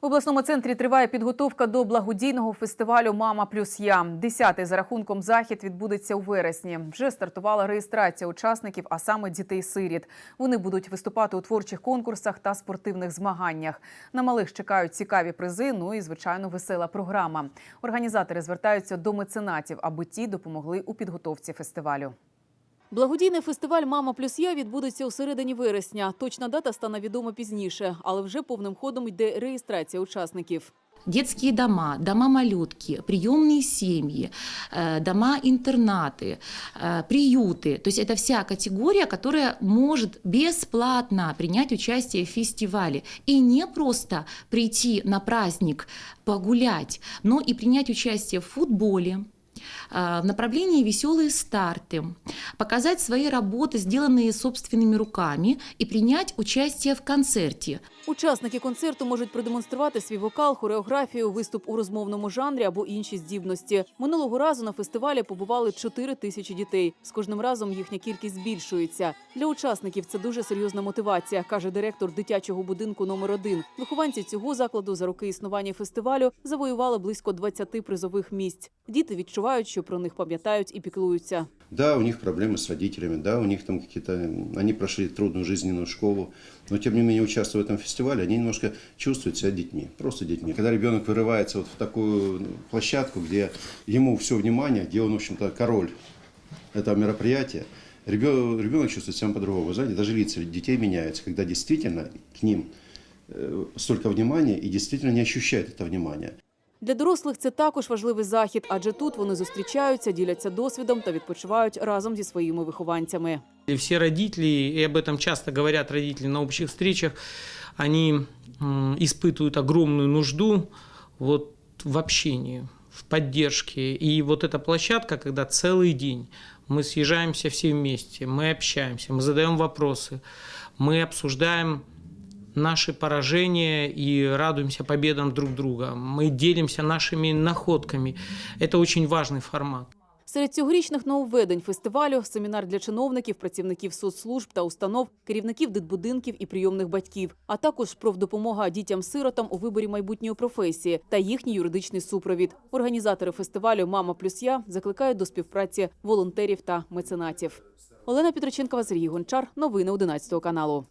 В обласному центрі триває підготовка до благодійного фестивалю Мама плюс я. Десятий за рахунком захід відбудеться у вересні. Вже стартувала реєстрація учасників, а саме дітей-сиріт. Вони будуть виступати у творчих конкурсах та спортивних змаганнях. На малих чекають цікаві призи. Ну і звичайно весела програма. Організатори звертаються до меценатів, аби ті допомогли у підготовці фестивалю. Благодійний фестиваль Мама плюс я відбудеться у середині вересня. Точна дата стане відома пізніше, але вже повним ходом йде реєстрація учасників. Детские дома, дома-малютки, приемные семьи, э, дома-интернаты, э, приюты. То есть это вся категория, которая может бесплатно принять участие в фестивале. И не просто прийти на праздник погулять, но и принять участие в футболе, э, в направлении веселые старты, показать свои работы, сделанные собственными руками, и принять участие в концерте. Учасники концерту можуть продемонструвати свій вокал, хореографію, виступ у розмовному жанрі або інші здібності. Минулого разу на фестивалі побували 4 тисячі дітей. З кожним разом їхня кількість збільшується. Для учасників це дуже серйозна мотивація, каже директор дитячого будинку номер 1 Вихованці цього закладу за роки існування фестивалю завоювали близько 20 призових місць. Діти відчувають, що про них пам'ятають і піклуються. Да, у них Проблемы с родителями, да, у них там какие-то, они прошли трудную жизненную школу, но тем не менее, участвуя в этом фестивале, они немножко чувствуют себя детьми, просто детьми. Когда ребенок вырывается вот в такую площадку, где ему все внимание, где он, в общем-то, король этого мероприятия, ребенок, ребенок чувствует себя по-другому. Знаете, даже лица детей меняются, когда действительно к ним э, столько внимания и действительно не ощущают это внимание. Для дорослих це також важливий захід, адже тут вони зустрічаються, діляться досвідом та відпочивають разом зі своїми вихованцями. И все родители, и об этом часто говорят родители на общих встречах, они м, испытывают огромную нужду вот в общении, в поддержке. И вот эта площадка, когда целый день мы съезжаемся все вместе, мы общаемся, мы задаем вопросы, мы обсуждаем наши поражения и радуемся победам друг друга. Мы делимся нашими находками. Это очень важный формат. Серед цьогорічних нововведень фестивалю семінар для чиновників, працівників соцслужб та установ, керівників дитбудинків і прийомних батьків, а також профдопомога дітям-сиротам у виборі майбутньої професії та їхній юридичний супровід. Організатори фестивалю Мама плюс я закликають до співпраці волонтерів та меценатів. Олена Петроченкова, Сергій Гончар. Новини 11 каналу.